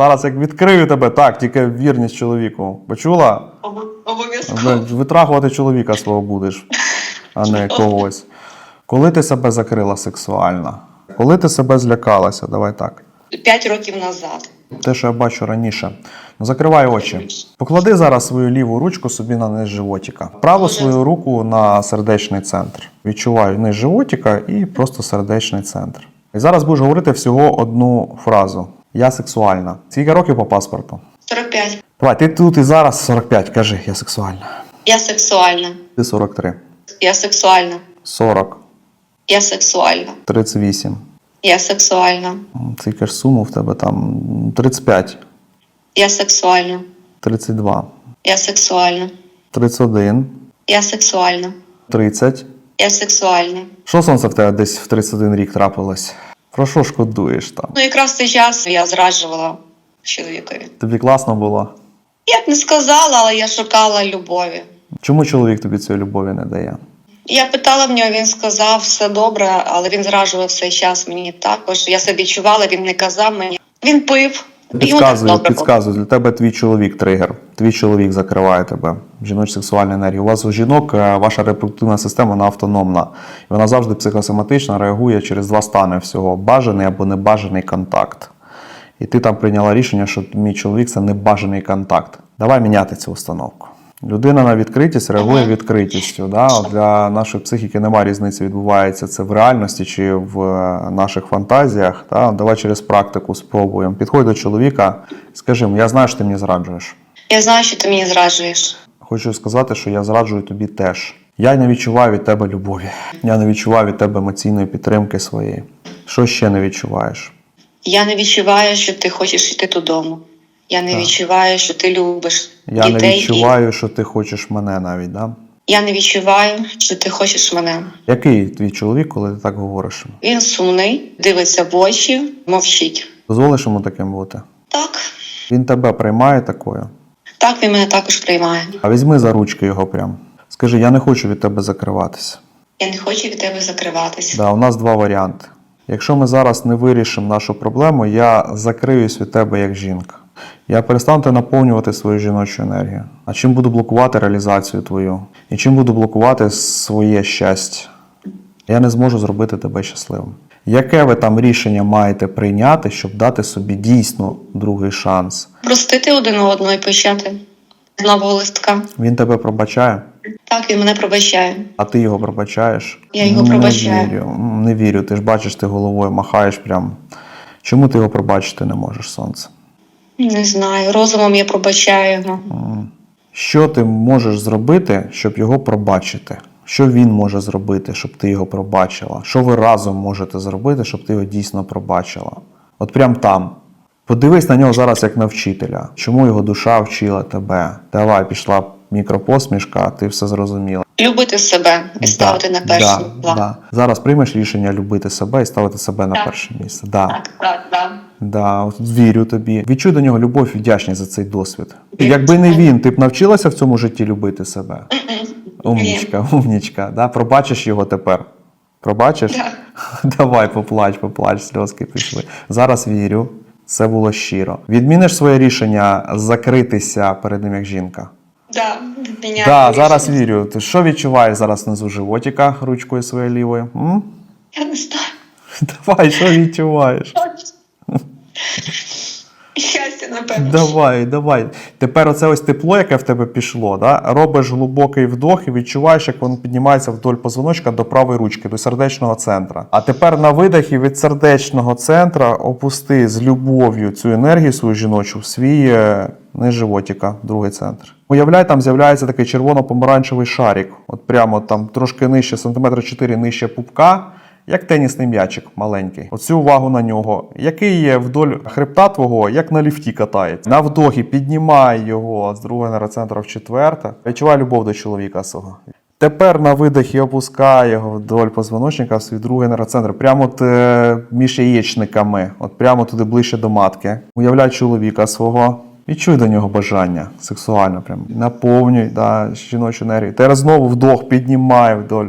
Зараз як відкрию тебе, так, тільки вірність чоловіку. Почула? Обов'язково. Блядь, Витрахувати чоловіка свого будеш, а не когось. Коли ти себе закрила сексуально? Коли ти себе злякалася? Давай так. П'ять років назад. Те, що я бачу раніше. Ну, закривай очі. Поклади зараз свою ліву ручку собі на низ животика. Праву свою руку на сердечний центр. Відчуваю низ животика і просто сердечний центр. І зараз будеш говорити всього одну фразу: Я сексуальна. Скільки років по паспорту? 45. Давай, ти тут і зараз 45. Кажи, я сексуальна. Я сексуальна. Ти 43. Я сексуальна. 40. Я сексуальна. 38. Я сексуальна. Скільки ж суму в тебе там? 35. Я сексуальна. 32. Я сексуальна. 31. Я сексуальна. 30. Я сексуальна. Що сонце в тебе десь в 31 рік трапилось? Про що шкодуєш там? Ну, якраз цей час я зраджувала чоловікові. Тобі класно було? Я б не сказала, але я шукала любові. Чому чоловік тобі цієї любові не дає? Я питала в нього, він сказав все добре, але він зраджував цей час мені також. Я себе відчувала, він не казав мені. Він пив. Підказую, підказую. Для тебе твій чоловік тригер. Твій чоловік закриває тебе. Жіноча сексуальна енергія. У вас у жінок е, ваша репродуктивна система вона автономна. Вона завжди психосоматично реагує через два стани всього: бажаний або небажаний контакт. І ти там прийняла рішення, що мій чоловік це небажаний контакт. Давай міняти цю установку. Людина на відкритість реагує відкритістю. Да? Для нашої психіки немає різниці, відбувається це в реальності чи в е, наших фантазіях. Да? Давай через практику спробуємо. Підходь до чоловіка, скажи йому, я знаю, що ти мені зраджуєш. Я знаю, що ти мені зраджуєш. Хочу сказати, що я зраджую тобі теж. Я не відчуваю від тебе любові. Я не відчуваю від тебе емоційної підтримки своєї. Що ще не відчуваєш? Я не відчуваю, що ти хочеш йти додому. Я не Так. відчуваю, що ти любиш Я дітей. не відчуваю, що ти хочеш мене навіть. Да? Я не відчуваю, що ти хочеш мене. Який твій чоловік, коли ти так говориш? Він сумний, дивиться в очі, мовчить. Дозволиш йому таким бути? Так, Він тебе приймає такою, так він мене також приймає. а візьми за ручки його прям. Скажи, я не хочу від тебе закриватися. Я не хочу від тебе закриватися. Да, у нас два варіанти. Якщо ми зараз не вирішимо нашу проблему, я закриюсь від тебе як жінка. Я перестану наповнювати свою жіночу енергію. А чим буду блокувати реалізацію твою? І чим буду блокувати своє щастя? Я не зможу зробити тебе щасливим. Яке ви там рішення маєте прийняти, щоб дати собі дійсно другий шанс? Простити один одного і почати з нового листка. Він тебе пробачає, Так, він мене пробачає. а ти його пробачаєш? Я його не пробачаю. вірю. Не вірю. Ти ж бачиш, ти головою махаєш прям. Чому ти його пробачити не можеш, сонце? Не знаю, розумом я пробачаю його. Що ти можеш зробити, щоб його пробачити? Що він може зробити, щоб ти його пробачила? Що ви разом можете зробити, щоб ти його дійсно пробачила? От прям там. Подивись на нього зараз як на вчителя. Чому його душа вчила тебе? Давай, пішла мікропосмішка, ти все зрозуміла. Любити себе і ставити на перший да, план. да. Зараз приймеш рішення любити себе і ставити себе на перше місце. Да. Так, так, так. Да, от вірю тобі. Відчуй до нього любов і вдячність за цей досвід. Якби не він, ти б навчилася в цьому житті любити себе. Умнічка, умнічка. Да? Пробачиш його тепер. Пробачиш? Так. Давай, поплач, поплач, сльозки пішли. Зараз вірю, це було щиро. Відміниш своє рішення закритися перед ним як жінка. Да, міняю Так, рішення. зараз вірю. Ти що відчуваєш зараз внизу животика ручкою своєю лівою? М? Я не знаю. Давай, що відчуваєш? Щастя, напевно. Давай, давай. Тепер оце ось тепло, яке в тебе пішло, да? робиш глибокий вдох і відчуваєш, як воно піднімається вдоль позвоночка до правої ручки, до сердечного центра. А тепер на видихі від сердечного центра опусти з любов'ю цю енергію свою жіночу в свій е, низ животика, другий центр. Уявляй, там з'являється такий червоно-помаранчевий шарик. От прямо там трошки нижче, сантиметра 4 нижче пупка. Як тенісний м'ячик маленький. Оцю увагу на нього, який є вдоль хребта твого, як на ліфті катається. На вдохі піднімай його з другого нейроцентру в четверте. Відчувай любов до чоловіка свого. Тепер на видихі опускай його вдоль позвоночника в свій другий нейроцентр, прямо от, е, між яєчниками, от прямо туди ближче до матки. Уявляй чоловіка свого. Відчуй до нього бажання сексуально, прям наповнюй да, жіночу енергію. Тепер знову вдох піднімай вдоль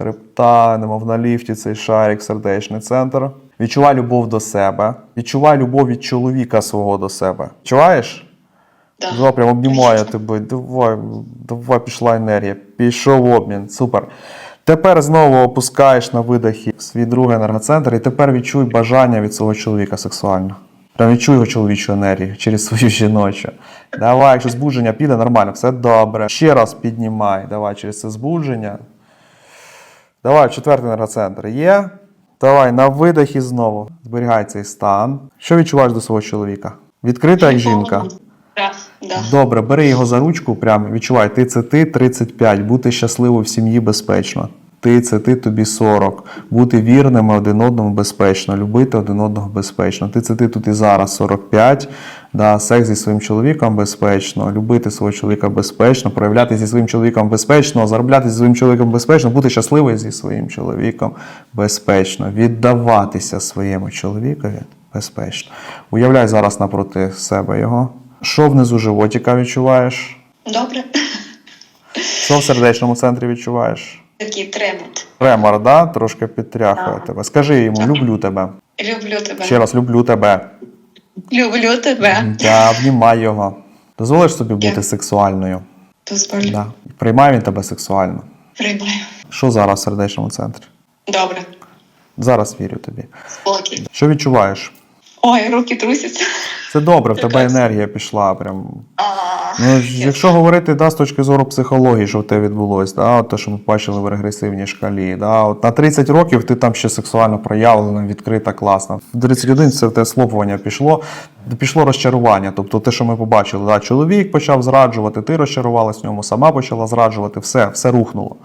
хребта, немов на ліфті цей шарик, сердечний центр. Відчувай любов до себе. Відчувай любов від чоловіка свого до себе. Відчуваєш? Да. Давай прям обнімаю тебе. Давай, давай пішла енергія. Пішов обмін. Супер. Тепер знову опускаєш на видохі свій другий енергоцентр, і тепер відчуй бажання від свого чоловіка сексуально. Прям відчуй його чоловічу енергію через свою жіночу. Давай, якщо збудження піде, нормально, все добре. Ще раз піднімай. Давай через це збудження. Давай, четвертий нейроцентр Є. Давай на видохі знову. Зберігай цей стан. Що відчуваєш до свого чоловіка? Відкрита як жінка. Да. Добре, бери його за ручку, прям відчувай, ти це ти 35, бути щасливо в сім'ї безпечно. Ти це ти тобі 40, бути вірними один одному безпечно, любити один одного безпечно. Ти це ти тут і зараз 45, да, секс зі своїм чоловіком безпечно, любити свого чоловіка безпечно, проявляти зі своїм чоловіком безпечно, заробляти зі своїм чоловіком безпечно, бути щасливий зі своїм чоловіком безпечно, віддаватися своєму чоловікові безпечно. Уявляй зараз напроти себе його. Що внизу животика відчуваєш? Добре. Що в сердечному центрі відчуваєш? Такий тремот. Ремор, да? Трошки підтряхує Так. тебе. Скажи йому, люблю тебе. Люблю тебе. Ще раз, люблю тебе. Люблю тебе. Да, обнімай його. Дозволиш собі бути сексуальною. Дозволю. Да. Приймай він тебе сексуально. Приймаю. Що зараз в сердечному центрі? Добре. Зараз вірю тобі. Спокій. Що відчуваєш? Ой, руки трусяться. Це добре, в тебе енергія пішла. Прям. Ну, якщо говорити да, з точки зору психології, що в тебе відбулося, да, от те, що ми бачили в регресивній шкалі. Да, от на 30 років ти там ще сексуально проявлена, відкрита, класна. В 31 це те слопування пішло, пішло розчарування. Тобто те, що ми побачили, да, чоловік почав зраджувати, ти розчарувалась в ньому, сама почала зраджувати, все, все рухнуло.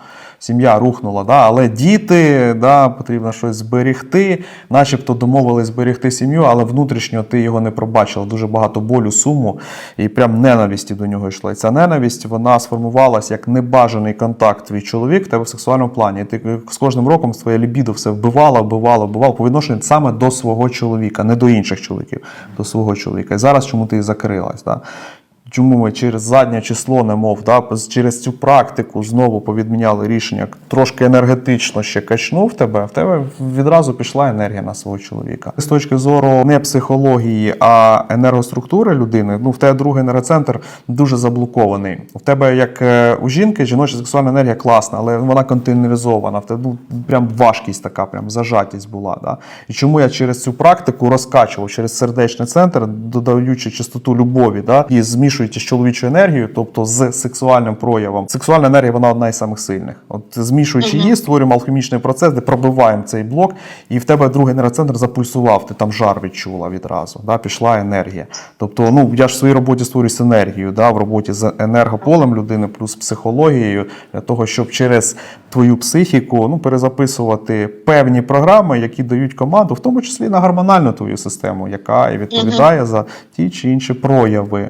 Сім'я рухнула, да, але діти, да, потрібно щось зберігти, начебто домовились зберігти сім'ю, але внутрішньо ти його не пробачила. Дуже багато болю, суму і прям ненависті до нього йшла. І ця ненависть вона сформувалась як небажаний контакт твій чоловік в тебе в сексуальному плані. І ти з кожним роком своє лібідо все вбивало, вбивало, вбивало по відношенню саме до свого чоловіка, не до інших чоловіків, до свого чоловіка. І зараз чому ти закрилась? Да? Чому ми через заднє число, немов, да, через цю практику знову повідміняли рішення, трошки енергетично ще качнув тебе, в тебе відразу пішла енергія на свого чоловіка. З точки зору не психології, а енергоструктури людини, ну в тебе другий енергоцентр дуже заблокований. У тебе, як е, у жінки, жіноча сексуальна енергія класна, але вона контейнеризована. В тебе ну, прям важкість така, прям зажатість була. Да? І чому я через цю практику розкачував через сердечний центр, додаючи частоту любові, да? і змішуючи з чоловічою енергією, тобто з сексуальним проявом. Сексуальна енергія вона одна із самих сильних. От змішуючи її, створюємо алхімічний процес, де пробиваємо цей блок, і в тебе другий енергоцентр запульсував, ти там жар відчула відразу. Да? Пішла енергія. Тобто, ну я ж в своїй роботі створюю синергію, да? в роботі з енергополем людини плюс психологією, для того, щоб через твою психіку ну, перезаписувати певні програми, які дають команду, в тому числі на гормональну твою систему, яка і відповідає за ті чи інші прояви.